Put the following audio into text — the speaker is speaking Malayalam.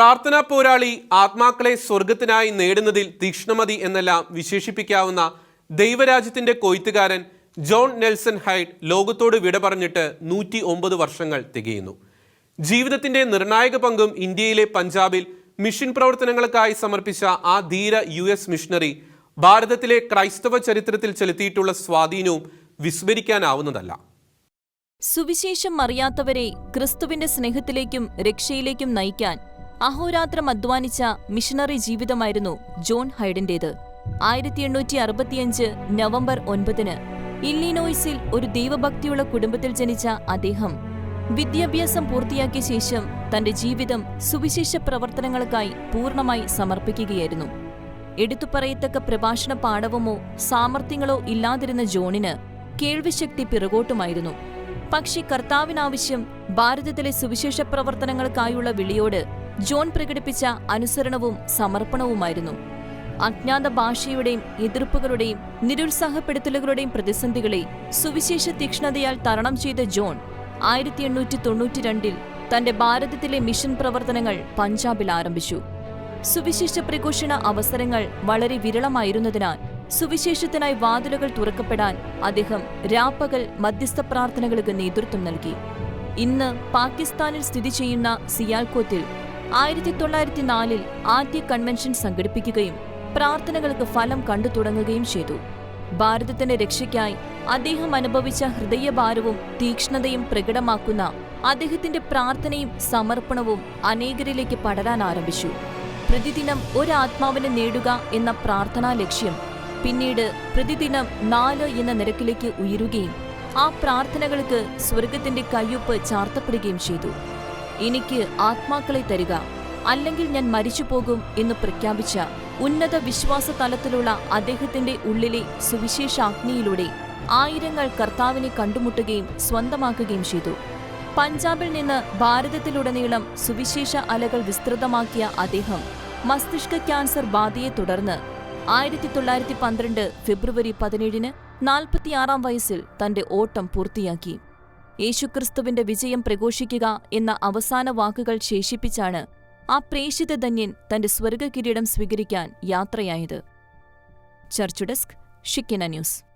പ്രാർത്ഥനാ പോരാളി ആത്മാക്കളെ സ്വർഗത്തിനായി നേടുന്നതിൽ തീക്ഷ്ണമതി എന്നെല്ലാം വിശേഷിപ്പിക്കാവുന്ന ദൈവരാജ്യത്തിന്റെ കൊയ്ത്തുകാരൻ ജോൺ നെൽസൺ ഹൈഡ് ലോകത്തോട് വിട പറഞ്ഞിട്ട് നൂറ്റി ഒമ്പത് വർഷങ്ങൾ തികയുന്നു. ജീവിതത്തിന്റെ നിർണായക പങ്കും ഇന്ത്യയിലെ പഞ്ചാബിൽ മിഷൻ പ്രവർത്തനങ്ങൾക്കായി സമർപ്പിച്ച ആ ധീര യു എസ് മിഷണറി ഭാരതത്തിലെ ക്രൈസ്തവ ചരിത്രത്തിൽ ചെലുത്തിയിട്ടുള്ള സ്വാധീനവും വിസ്മരിക്കാനാവുന്നതല്ല. സുവിശേഷം അറിയാത്തവരെ ക്രിസ്തുവിന്റെ സ്നേഹത്തിലേക്കും രക്ഷയിലേക്കും നയിക്കാൻ അഹോരാത്രം അധ്വാനിച്ച മിഷണറി ജീവിതമായിരുന്നു ജോൺ ഹൈഡന്റേത്. ആയിരത്തി എണ്ണൂറ്റി അറുപത്തിയഞ്ച് നവംബർ ഒൻപതിന് ഇല്ലിനോയ്സിൽ ഒരു ദൈവഭക്തിയുള്ള കുടുംബത്തിൽ ജനിച്ച അദ്ദേഹം വിദ്യാഭ്യാസം പൂർത്തിയാക്കിയ ശേഷം തന്റെ ജീവിതം സുവിശേഷ പ്രവർത്തനങ്ങൾക്കായി പൂർണമായി സമർപ്പിക്കുകയായിരുന്നു. എടുത്തുപറയത്തക്ക പ്രഭാഷണ പാഠവുമോ സാമർഥ്യങ്ങളോ ഇല്ലാതിരുന്ന ജോണിന് കേൾവിശക്തി പിറകോട്ടുമായിരുന്നു. പക്ഷേ കർത്താവിനാവശ്യം ഭാരതത്തിലെ സുവിശേഷ പ്രവർത്തനങ്ങൾക്കായുള്ള വിളിയോട് ജോൺ പ്രകടിപ്പിച്ച അനുസരണവും സമർപ്പണവുമായിരുന്നു. അജ്ഞാത ഭാഷയുടെയും എതിർപ്പുകളുടെയും നിരുത്സാഹപ്പെടുത്തലുകളുടെയും പ്രതിസന്ധികളെ സുവിശേഷ തീക്ഷ്ണതയാൽ തരണം ചെയ്ത ജോൺ ആയിരത്തി എണ്ണൂറ്റി തൊണ്ണൂറ്റിരണ്ടിൽ തന്റെ ഭാരതത്തിലെ മിഷൻ പ്രവർത്തനങ്ങൾ പഞ്ചാബിൽ ആരംഭിച്ചു. സുവിശേഷ പ്രഘോഷണ അവസരങ്ങൾ വളരെ വിരളമായിരുന്നതിനാൽ സുവിശേഷത്തിനായി വാതിലുകൾ തുറക്കപ്പെടാൻ അദ്ദേഹം രാപ്പകൽ മധ്യസ്ഥ പ്രാർത്ഥനകൾക്ക് നേതൃത്വം നൽകി. ഇന്ന് പാകിസ്ഥാനിൽ സ്ഥിതി ചെയ്യുന്ന സിയാൽകോത്തിൽ ആയിരത്തി തൊള്ളായിരത്തി നാലിൽ ആദ്യ കൺവെൻഷൻ സംഘടിപ്പിക്കുകയും പ്രാർത്ഥനകൾക്ക് ഫലം കണ്ടു തുടങ്ങുകയും ചെയ്തു. ഭാരതത്തിന്റെ രക്ഷയ്ക്കായി അദ്ദേഹം അനുഭവിച്ച ഹൃദയഭാരവും തീക്ഷ്ണതയും പ്രകടമാക്കുന്ന അദ്ദേഹത്തിന്റെ പ്രാർത്ഥനയും സമർപ്പണവും അനേകരിലേക്ക് പടരാൻ ആരംഭിച്ചു. പ്രതിദിനം ഒരാത്മാവിനെ നേടുക എന്ന പ്രാർത്ഥനാ ലക്ഷ്യം പിന്നീട് പ്രതിദിനം നാല് എന്ന നിരക്കിലേക്ക് ഉയരുകയും ആ പ്രാർത്ഥനകൾക്ക് സ്വർഗത്തിന്റെ കയ്യൊപ്പ് ചാർത്തപ്പെടുകയും ചെയ്തു. എനിക്ക് ആത്മാക്കളെ തരിക. അല്ലെങ്കിൽ ഞാൻ മരിച്ചു പോകും എന്ന് പ്രഖ്യാപിച്ച ഉന്നത വിശ്വാസ തലത്തിലുള്ള അദ്ദേഹത്തിന്റെ ഉള്ളിലെ സുവിശേഷാഗ്നിയിലൂടെ ആയിരങ്ങൾ കർത്താവിനെ കണ്ടുമുട്ടുകയും സ്വന്തമാക്കുകയും ചെയ്തു. പഞ്ചാബിൽ നിന്ന് ഭാരതത്തിലുടനീളം സുവിശേഷ അലകൾ വിസ്തൃതമാക്കിയ അദ്ദേഹം മസ്തിഷ്ക ക്യാൻസർ ബാധയെ തുടർന്ന് ആയിരത്തി തൊള്ളായിരത്തി പന്ത്രണ്ട് ഫെബ്രുവരി പതിനേഴിന് നാൽപ്പത്തിയാറാം വയസ്സിൽ തന്റെ ഓട്ടം പൂർത്തിയാക്കി. യേശുക്രിസ്തുവിന്റെ വിജയം പ്രഘോഷിക്കുക എന്ന അവസാന വാക്കുകൾ ശേഷിപ്പിച്ചാണ് ആ പ്രേഷിത ധന്യൻ തന്റെ സ്വർഗകിരീടം സ്വീകരിക്കാൻ യാത്രയായത്. Church desk Shekinah news.